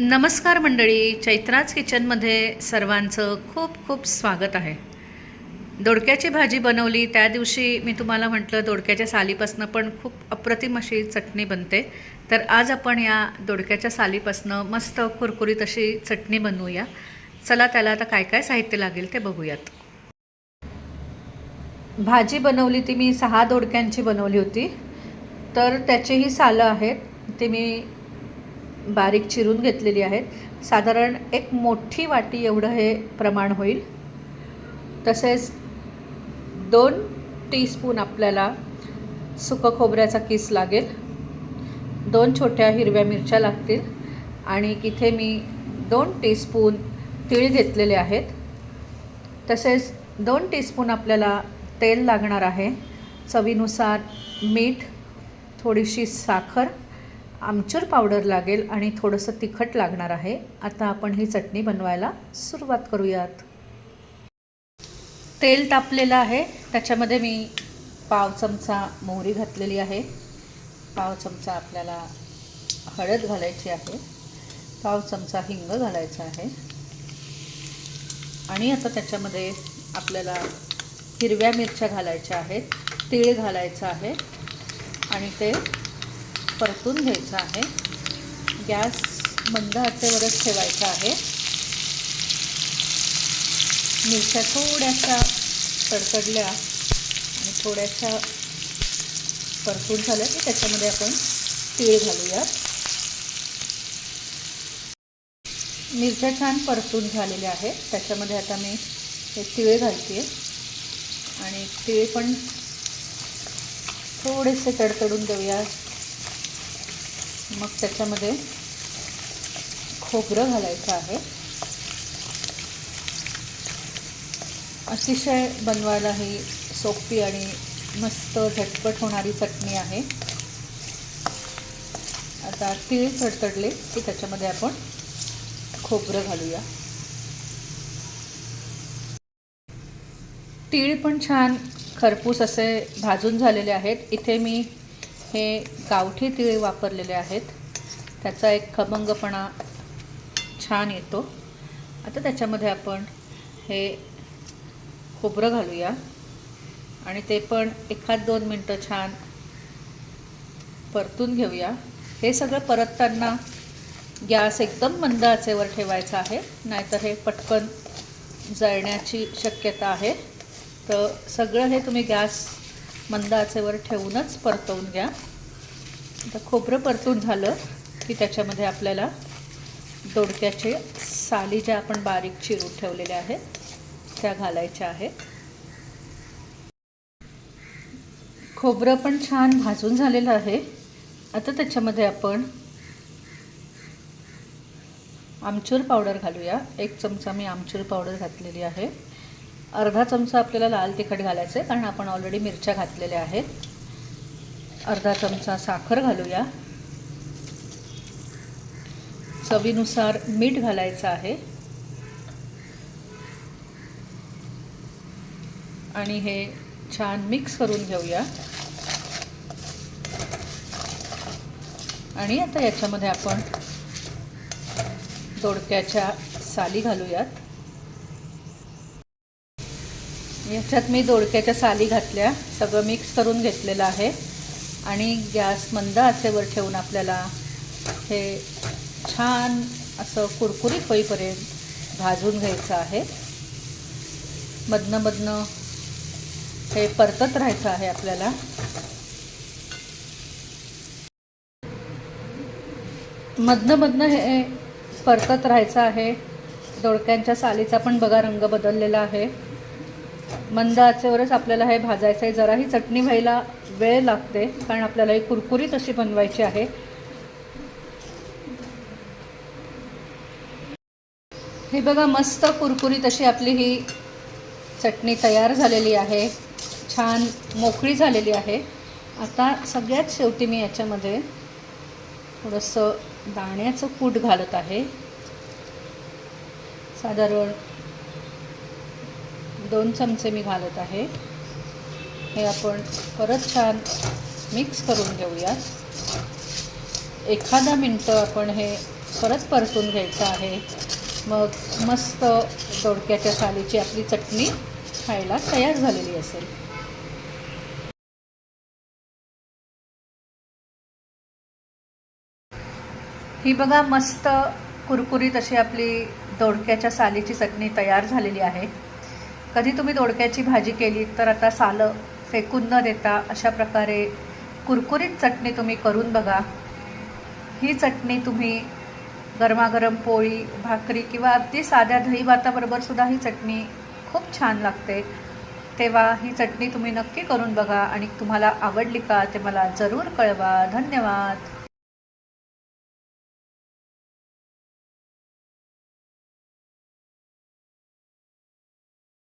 नमस्कार मंडळी चैत्राज किचनमध्ये सर्वांचं खूप खूप स्वागत आहे. दोडक्याची भाजी बनवली त्या दिवशी मी तुम्हाला म्हटलं दोडक्याच्या सालीपासनं पण खूप अप्रतिम अशी चटणी बनते. तर आज आपण या दोडक्याच्या सालीपासनं मस्त कुरकुरीत अशी चटणी बनवूया. चला त्याला आता काय काय साहित्य लागेल ते बघूयात. भाजी बनवली ती मी सहा दोडक्यांची बनवली होती. तर त्याचीही सालं आहेत ते मी बारीक चिरून घेतलेली आहेत. साधारण एक मोठी वाटी एवढं हे प्रमाण होईल. तसेच दोन टीस्पून आपल्याला सुकं खोबऱ्याचा किस लागेल. दोन छोट्या हिरव्या मिरच्या लागतील. आणि इथे मी दोन टीस्पून तीळ घेतलेले आहेत. तसेच दोन टीस्पून आपल्याला तेल लागणार आहे. चवीनुसार मीठ थोडीशी साखर आमचूर पावडर लागेल आणि थोडंसं तिखट लागणार आहे. आता आपण ही चटणी बनवायला सुरुवात करूयात. तेल तापलेलं आहे. त्याच्यामध्ये मी पाव चमचा मोहरी घातलेली आहे. पाव चमचा आपल्याला हळद घालायची आहे. पाव चमचा हिंग घालायचा आहे. आणि आता त्याच्यामध्ये आपल्याला हिरव्या मिरच्या घालायच्या आहेत. तीळ घालायचं आहे. आणि ते परतून घ्यायचं आहे. गॅस मंद आचेवरच ठेवायचा आहे. मिरच्या थोड्याशा तडतडल्या आणि थोड्याशा परतून झाल्या की त्याच्यामध्ये आपण तीळ घालूयात. मिरच्या छान परतून झालेल्या आहेत. त्याच्यामध्ये आता मी हे तिळे घालते. आणि तिळे पण थोडेसे तडतडून देऊया. मग त्याच्यामध्ये खोबरं घालायचं आहे. अतिशय बनवायला ही सोपी आणि मस्त झटपट होणारी चटणी आहे. आता तीळ तडतडले की त्याच्यामध्ये आपण खोबरं घालूया. तीळ पण छान खरपूस असे भाजून झालेले आहेत. इथे मी हे गावठी तीळ वापरलेले आहेत. त्याचा एक खमंगपणा छान येतो. आता त्याच्यामध्ये आपण हे खोबरं घालूया. आणि ते पण एखाद दोन मिनटं छान परतून घेऊया. हे सगळं परतताना गॅस एकदम मंद आचेवर ठेवायचा आहे. नाहीतर हे पटकन जळण्याची शक्यता आहे. तर सगळं हे तुम्ही गॅस मंद आचेवर ठेवूनच परतवून घ्या. आता खोबरं परतून झालं की त्याच्यामध्ये आपल्याला दोडक्याचे साली ज्या आपण बारीक चिरून ठेवलेल्या आहेत त्या घालायच्या आहेत. खोबरं पण छान भाजून झालेलं आहे. आता त्याच्यामध्ये आपण आमचूर पावडर घालूया. एक चमचा मी आमचूर पावडर घातलेली आहे. अर्धा चमचा आपल्याला लाल तिखट घालायचं आहे कारण आपण ऑलरेडी मिरच्या घातलेल्या आहेत. अर्धा चमचा साखर घालूया. चवीनुसार मीठ घालायचं आहे. आणि हे छान मिक्स करून घेऊया. आणि आता याच्यामध्ये आपण दोडक्याच्या साली घालूयात. याच्यात मी दोडक्याच्या साली घातल्या सगळं मिक्स करून घेतलेलं आहे. आणि गॅस मंद आचेवर ठेवून आपल्याला हे छान असं कुरकुरीत होईपर्यंत भाजून घ्यायचं आहे. मधनं मधनं हे परतत राहायचं आहे आपल्याला. मधनं मधनं हे परतत राहायचं आहे. दोडक्यांच्या सालीचा पण बघा रंग बदललेला आहे. मंद आचेवरच आपल्याला हे भाजायचं आहे. जरा ही चटणी व्हायला वेळ लागते कारण आपल्याला ही कुरकुरीत अशी बनवायची आहे. हे बघा मस्त कुरकुरीत अशी आपली ही चटणी तयार झालेली आहे. छान मोकळी झालेली आहे. आता सगळ्यात शेवटी मी याच्यामध्ये थोडंसं दाण्याचं कूट घालत आहे. साधारण दोन चमचे मी घालत आहे. हे आपण परत छान मिक्स करून घेऊया एखादा मिनटं आपण हे परत परतून घ्यायचं आहे. मग मस्त दोडक्याच्या सालीची आपली चटणी खायला तयार झालेली असेल. ही बघा मस्त कुरकुरीत अशी आपली दोडक्याच्या सालीची चटणी तयार झालेली आहे. कधी तुम्ही दोडक्याची भाजी केली तर आता सालं फेकून न देता अशा प्रकारे कुरकुरीत चटणी तुम्ही करून बघा. ही चटणी तुम्ही गरमागरम पोळी भाकरी किंवा अगदी साध्या दही भाताबरोबर सुद्धा ही चटणी खूप छान लागते. तेव्हा ही चटणी तुम्ही नक्की करून बघा आणि तुम्हाला आवडली का ते मला जरूर कळवा. धन्यवाद.